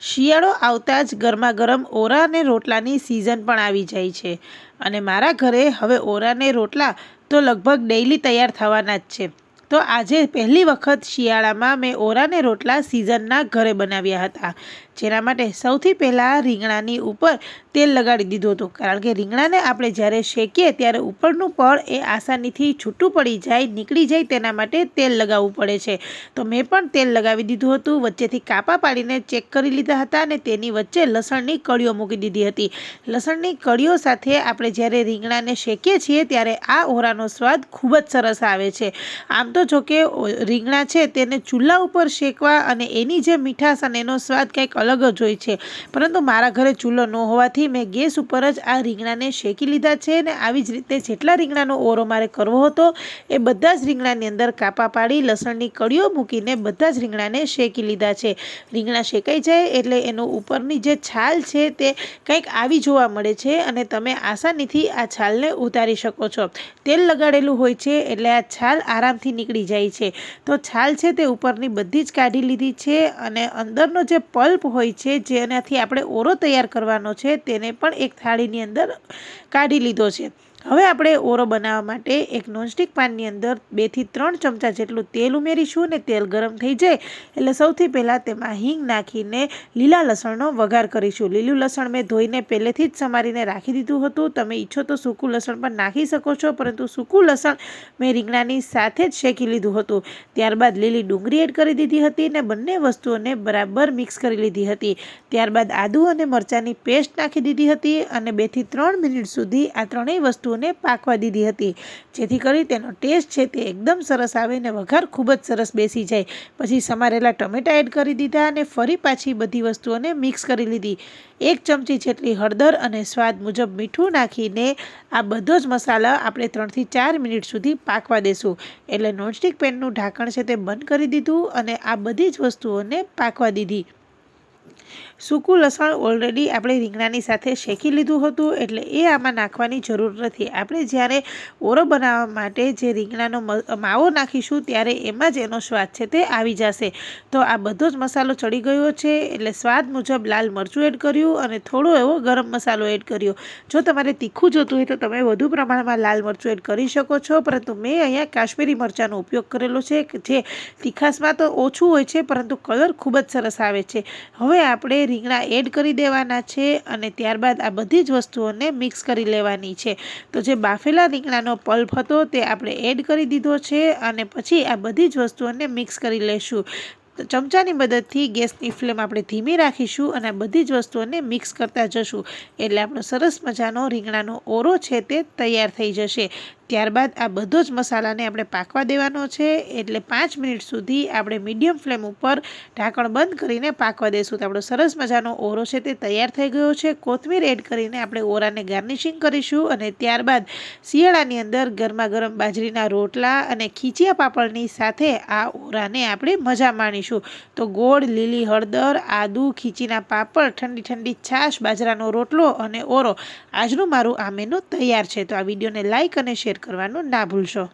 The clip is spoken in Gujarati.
શિયાળો આવતા જ ગરમા ગરમ ઓરા અને રોટલાની સિઝન પણ આવી જાય છે. અને મારા ઘરે હવે ઓરા અને રોટલા તો લગભગ ડેઈલી તૈયાર થવાના જ છે. તો આજે પહેલી વખત શિયાળામાં મેં ઓરાને રોટલા સિઝનના ઘરે બનાવ્યા હતા, જેના માટે સૌથી પહેલાં રીંગણાની ઉપર તેલ લગાડી દીધું હતું. કારણ કે રીંગણાને આપણે જ્યારે શેકીએ ત્યારે ઉપરનું પળ એ આસાનીથી છૂટું પડી જાય, નીકળી જાય તેના માટે તેલ લગાવવું પડે છે. તો મેં પણ તેલ લગાવી દીધું હતું, વચ્ચેથી કાપા પાડીને ચેક કરી લીધા હતા અને તેની વચ્ચે લસણની કળીઓ મૂકી દીધી હતી. લસણની કળીઓ સાથે આપણે જ્યારે રીંગણાને શેકીએ છીએ ત્યારે આ ઓરાનો સ્વાદ ખૂબ જ સરસ આવે છે. આમ તો જો કે રીંગણા છે તેને ચૂલા ઉપર શેકવા અને એની જે મીઠાશ અને એનો સ્વાદ કંઈક અલગ અલગ જ હોય છે. પરંતુ મારા ઘરે ચૂલો ન હોવાથી મેં ગેસ ઉપર જ આ રીંગણાને શેકી લીધા છે અને આવી જ રીતે જેટલા રીંગણાનો ઓરો મારે કરવો હતો, એ બધા જ રીંગણાની અંદર કાપા પાડી, લસણની કળીઓ મૂકીને બધા જ રીંગણાને શેકી લીધા છે. રીંગણા શેકાઈ જાય એટલે એનો ઉપરની જે છાલ છે તે કંઈક આવી જોવા મળે છે અને તમે આસાનીથી આ છાલને ઉતારી શકો છો. તેલ લગાડેલું હોય છે એટલે આ છાલ આરામથી નીકળી જાય છે. તો છાલ છે તે ઉપરની બધી જ કાઢી લીધી છે અને અંદરનો જે પલ્પ હોય છે, જેનાથી આપણે ઓરો તૈયાર કરવાનો છે, તેને પણ એક થાળીની અંદર કાઢી લીધો છે. હવે આપણે ઓરો બનાવવા માટે એક નોનસ્ટિક પાનની અંદર બેથી ત્રણ ચમચા જેટલું તેલ ઉમેરીશું અને તેલ ગરમ થઈ જાય એટલે સૌથી પહેલાં તેમાં હિંગ નાખીને લીલા લસણનો વઘાર કરીશું. લીલું લસણ મેં ધોઈને પહેલેથી જ સમારીને રાખી દીધું હતું. તમે ઈચ્છો તો સૂકું લસણ પણ નાખી શકો છો, પરંતુ સૂકું લસણ મેં રીંગણાની સાથે જ શેકી લીધું હતું. ત્યારબાદ લીલી ડુંગળી એડ કરી દીધી હતી ને બંને વસ્તુઓને બરાબર મિક્સ કરી લીધી હતી. ત્યારબાદ આદુ અને મરચાંની પેસ્ટ નાખી દીધી હતી અને બેથી ત્રણ મિનિટ સુધી આ ત્રણેય વસ્તુ વસ્તુઓને પાકવા દીધી હતી. જેથી કરી તેનો ટેસ્ટ છે તે એકદમ સરસ આવે ને વઘાર ખૂબ જ સરસ બેસી જાય. પછી સમારેલા ટમેટા એડ કરી દીધા અને ફરી પાછી બધી વસ્તુઓને મિક્સ કરી લીધી. એક ચમચી જેટલી હળદર અને સ્વાદ મુજબ મીઠું નાખીને આ બધો જ મસાલા આપણે ત્રણથી ચાર મિનિટ સુધી પાકવા દેશું. એટલે નોનસ્ટિક પેનનું ઢાંકણ છે તે બંધ કરી દીધું અને આ બધી જ વસ્તુઓને પાકવા દીધી. સૂકું લસણ ઓલરેડી આપણે રીંગણાની સાથે શેકી લીધું હતું એટલે એ આમાં નાખવાની જરૂર નથી. આપણે જ્યારે ઓરો બનાવવા માટે જે રીંગણાનો માવો નાખીશું ત્યારે એમાં જ એનો સ્વાદ છે તે આવી જશે. તો આ બધો જ મસાલો ચડી ગયો છે એટલે સ્વાદ મુજબ લાલ મરચું એડ કર્યું અને થોડો એવો ગરમ મસાલો એડ કર્યો. જો તમારે તીખું જોતું હોય તો તમે વધુ પ્રમાણમાં લાલ મરચું એડ કરી શકો છો, પરંતુ મેં અહીંયા કાશ્મીરી મરચાંનો ઉપયોગ કરેલો છે, જે તીખાસમાં તો ઓછું હોય છે, પરંતુ કલર ખૂબ જ સરસ આવે છે. હવે આપણે રીંગણા એડ કરી દેવાના છે અને ત્યારબાદ આ બધી જ વસ્તુઓને મિક્સ કરી લેવાની છે. તો જે બાફેલા રીંગણાનો પલ્પ હતો તે આપણે એડ કરી દીધો છે અને પછી આ બધી જ વસ્તુઓને મિક્સ કરી લેશું. ચમચાની મદદથી ગેસની ફ્લેમ આપણે ધીમી રાખીશું અને બધી જ વસ્તુઓને મિક્સ કરતા જશું. એટલે આપણો સરસ મજાનો રીંગણાનો ઓરો છે તે તૈયાર થઈ જશે. ત્યારબાદ આ બધો જ મસાલાને આપણે પાકવા દેવાનો છે. એટલે પાંચ મિનિટ સુધી આપણે મીડિયમ ફ્લેમ ઉપર ઢાંકણ બંધ કરીને પાકવા દઈશું તો આપણો સરસ મજાનો ઓરો છે તે તૈયાર થઈ ગયો છે. કોથમીર એડ કરીને આપણે ઓરાને ગાર્નિશિંગ કરીશું અને ત્યારબાદ શિયાળાની અંદર ગરમા ગરમ બાજરીના રોટલા અને ખીચિયા પાપડની સાથે આ ઓરાને આપણે મજા માણીશું. તો ગોળ, લીલી હળદર, આદુ, ખીચીના પાપડ, ઠંડી ઠંડી છાશ, બાજરાનો રોટલો અને ઓરો આજનું મારું આ મેનુ તૈયાર છે. તો આ વિડીયોને લાઇક અને કરવાનું ના ભૂલશો.